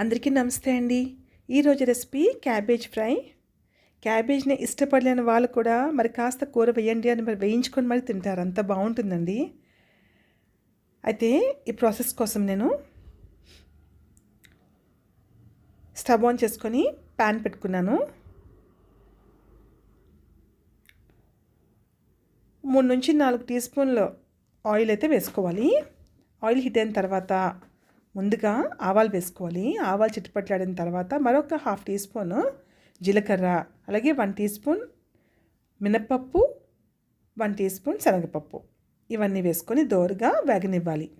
అందరికీ నమస్తే అండి. ఈరోజు రెసిపీ క్యాబేజ్ ఫ్రై. క్యాబేజ్ని ఇష్టపడలేని వాళ్ళు కూడా మరి కాస్త కూర వేయండి అని మరి వేయించుకొని మరి తింటారు. అంత బాగుంటుందండి. అయితే ఈ ప్రాసెస్ కోసం నేను స్టవ్ ఆన్ చేసుకొని ప్యాన్ పెట్టుకున్నాను. మూడు నుంచి నాలుగు టీ స్పూన్లు ఆయిల్ అయితే వేసుకోవాలి. ఆయిల్ హిట్ అయిన తర్వాత ముందుగా ఆవాలు వేసుకోవాలి. ఆవాలు చిట్టుపట్లాడిన తర్వాత మరొక హాఫ్ టీ స్పూన్ జీలకర్ర అలాగే వన్ టీ స్పూన్ మినప్పప్పు వన్ టీ స్పూన్ శనగపప్పు. ఇవన్నీ వేసుకొని దోరగా వేగనివ్వాలి.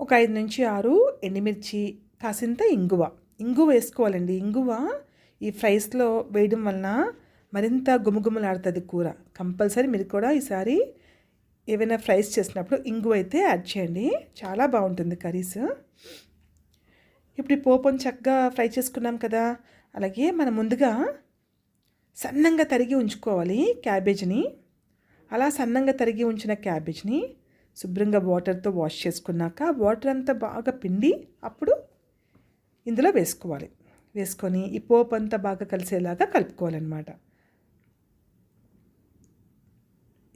ఒక ఐదు నుంచి ఆరు ఎండుమిర్చి కాసింత ఇంగువ. ఇంగువ వేసుకోవాలండి. ఇంగువ ఈ ఫ్రైస్లో వేయడం వలన మరింత గుమగుమలాడుతుంది కూర. కంపల్సరీ మీరు కూడా ఈసారి ఏవైనా ఫ్రైస్ చేసినప్పుడు ఇంగు అయితే యాడ్ చేయండి. చాలా బాగుంటుంది కర్రీస్. ఇప్పుడు ఈ పోపుని చక్కగా ఫ్రై చేసుకున్నాం కదా. అలాగే మనం ముందుగా సన్నంగా తరిగి ఉంచుకోవాలి క్యాబేజ్ని. అలా సన్నంగా తరిగి ఉంచిన క్యాబేజ్ని శుభ్రంగా వాటర్తో వాష్ చేసుకున్నాక వాటర్ అంతా బాగా పిండి అప్పుడు ఇందులో వేసుకోవాలి. వేసుకొని ఈ పోపు అంతా బాగా కలిసేలాగా కలుపుకోవాలన్నమాట.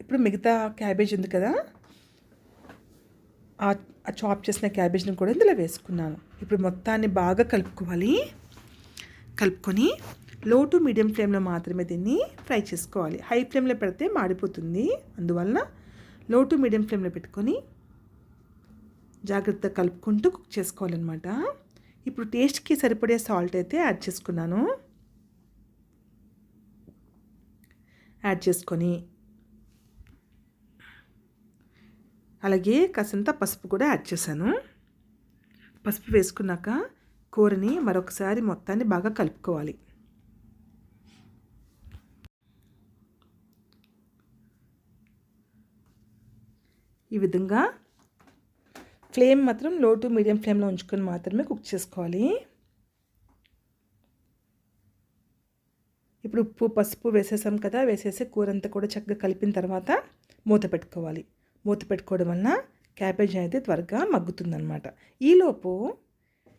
ఇప్పుడు మిగతా క్యాబేజ్ ఉంది కదా? ఆ చాప్ చేసిన క్యాబేజ్ని కూడా ఇందులో వేసుకున్నాను. ఇప్పుడు మొత్తాన్ని బాగా కలుపుకోవాలి. కలుపుకొని లో టు మీడియం ఫ్లేమ్లో మాత్రమే దీన్ని ఫ్రై చేసుకోవాలి. హై ఫ్లేమ్లో పెడితే మాడిపోతుంది. అందువలన లో టు మీడియం ఫ్లేమ్లో పెట్టుకొని జాగ్రత్తగా కలుపుకుంటూ కుక్ చేసుకోవాలన్నమాట. ఇప్పుడు టేస్ట్కి సరిపడే సాల్ట్ అయితే యాడ్ చేసుకున్నాను. యాడ్ చేసుకొని అలాగే కాసంత పసుపు కూడా యాడ్ చేశాను. పసుపు వేసుకున్నాక కూరని మరొకసారి మొత్తాన్ని బాగా కలుపుకోవాలి. ఈ విధంగా ఫ్లేమ్ మాత్రం లో టు మీడియం ఫ్లేమ్లో ఉంచుకొని మాత్రమే కుక్ చేసుకోవాలి. ఇప్పుడు ఉప్పు పసుపు వేసేసాం కదా వేసేసి కూర అంతా కూడా చక్కగా కలిపిన తర్వాత మూత పెట్టుకోవాలి. మూత పెట్టుకోవడం వలన క్యాబేజ్ అనేది త్వరగా మగ్గుతుందనమాట ఈలోపు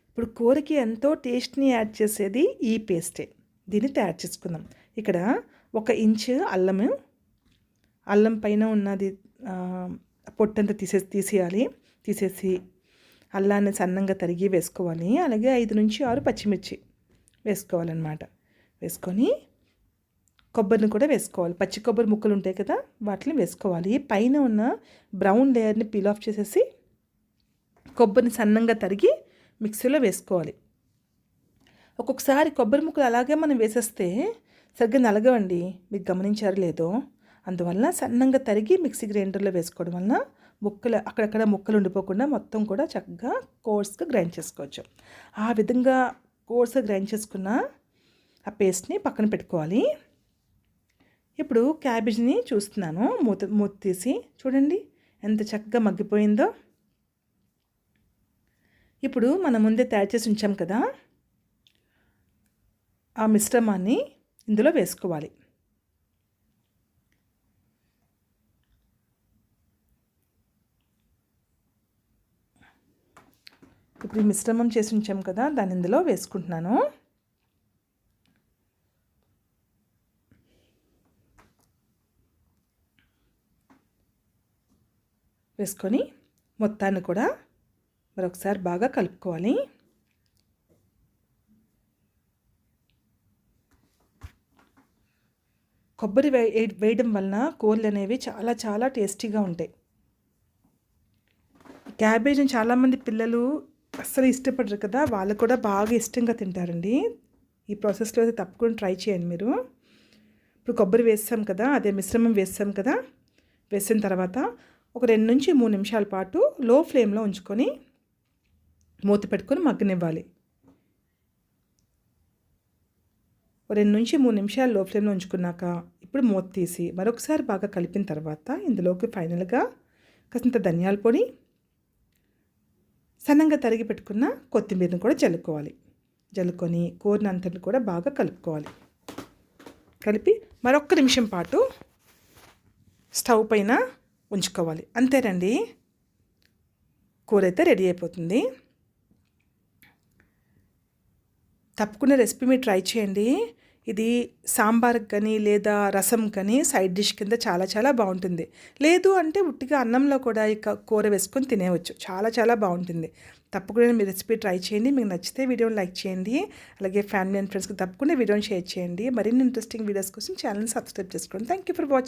ఇప్పుడు కూరకి ఎంతో టేస్ట్ని యాడ్ చేసేది ఈ పేస్టే. దీన్ని తయారు చేసుకుందాం. ఇక్కడ ఒక ఇంచు అల్లము అల్లం పైన ఉన్నది పొట్టంతా తీసేసి తీసేయాలి. తీసేసి అల్లాన్ని సన్నంగా తరిగి వేసుకోవాలి. అలాగే ఐదు నుంచి ఆరు పచ్చిమిర్చి వేసుకోవాలన్నమాట. వేసుకొని కొబ్బరిని కూడా వేసుకోవాలి. పచ్చి కొబ్బరి ముక్కలు ఉంటాయి కదా వాటిని వేసుకోవాలి. పైన ఉన్న బ్రౌన్ లేయర్ని పీల్ ఆఫ్ చేసేసి కొబ్బరిని సన్నంగా తరిగి మిక్సీలో వేసుకోవాలి. ఒక్కొక్కసారి కొబ్బరి ముక్కలు అలాగే మనం వేసేస్తే సరిగ్గా నలగవండి. మీకు గమనించారు లేదో. అందువల్ల సన్నంగా తరిగి మిక్సీ గ్రైండర్లో వేసుకోవడం వలన ముక్కలు అక్కడక్కడ ముక్కలు ఉండిపోకుండా మొత్తం కూడా చక్కగా కోర్స్గా గ్రైండ్ చేసుకోవచ్చు. ఆ విధంగా కోర్స్గా గ్రైండ్ చేసుకున్న ఆ పేస్ట్ని పక్కన పెట్టుకోవాలి. ఇప్పుడు క్యాబేజ్ని చూస్తున్నాను. మూత మూత తీసి చూడండి ఎంత చక్కగా మగ్గిపోయిందో. ఇప్పుడు మనం ముందే తయారు చేసి ఉంచాం కదా ఆ మిశ్రమాన్ని ఇందులో వేసుకోవాలి. ఇప్పుడు మిశ్రమం చేసి ఉంచాం కదా దాన్ని ఇందులో వేసుకుంటున్నాను. వేసుకొని మొత్తాన్ని కూడా మరొకసారి బాగా కలుపుకోవాలి. కొబ్బరి వేయడం వలన కూరలు అనేవి చాలా చాలా టేస్టీగా ఉంటాయి. క్యాబేజీని చాలామంది పిల్లలు అస్సలు ఇష్టపడరు కదా వాళ్ళు కూడా బాగా ఇష్టంగా తింటారండి. ఈ ప్రాసెస్లో అయితే తప్పకుండా ట్రై చేయండి మీరు. ఇప్పుడు కొబ్బరి వేస్తాం కదా అదే మిశ్రమం వేస్తాం కదా వేసిన తర్వాత ఒక రెండు నుంచి మూడు నిమిషాల పాటు లో ఫ్లేమ్లో ఉంచుకొని మూత పెట్టుకొని మగ్గనివ్వాలి. రెండు నుంచి మూడు నిమిషాలు లో ఫ్లేమ్లో ఉంచుకున్నాక ఇప్పుడు మూత తీసి మరొకసారి బాగా కలిపిన తర్వాత ఇందులోకి ఫైనల్గా కాసింత ధనియాల పొడి సన్నంగా తరిగి పెట్టుకున్న కొత్తిమీరని కూడా జల్లుకోవాలి జల్లుకొని కూరని కూడా బాగా కలుపుకోవాలి. కలిపి మరొక్క నిమిషం పాటు స్టవ్ పైన ఉంచుకోవాలి. అంతేనండి. కూర అయితే రెడీ అయిపోతుంది. తప్పకుండా రెసిపీ మీరు ట్రై చేయండి. ఇది సాంబార్ కానీ లేదా రసం కానీ సైడ్ డిష్ కింద చాలా చాలా బాగుంటుంది. లేదు అంటే ఉట్టిగా అన్నంలో కూడా ఇక కూర వేసుకొని తినేవచ్చు చాలా చాలా బాగుంటుంది. తప్పకుండా మీ రెసిపీ ట్రై చేయండి. మీకు నచ్చితే వీడియోని లైక్ చేయండి. అలాగే ఫ్యామిలీ అండ్ ఫ్రెండ్స్కి తప్పకుండా వీడియోని షేర్ చేయండి. మరిన్ని ఇంట్రెస్టింగ్ వీడియోస్ కోసం ఛానల్ సబ్స్క్రైబ్ చేసుకోండి. Thank you for watching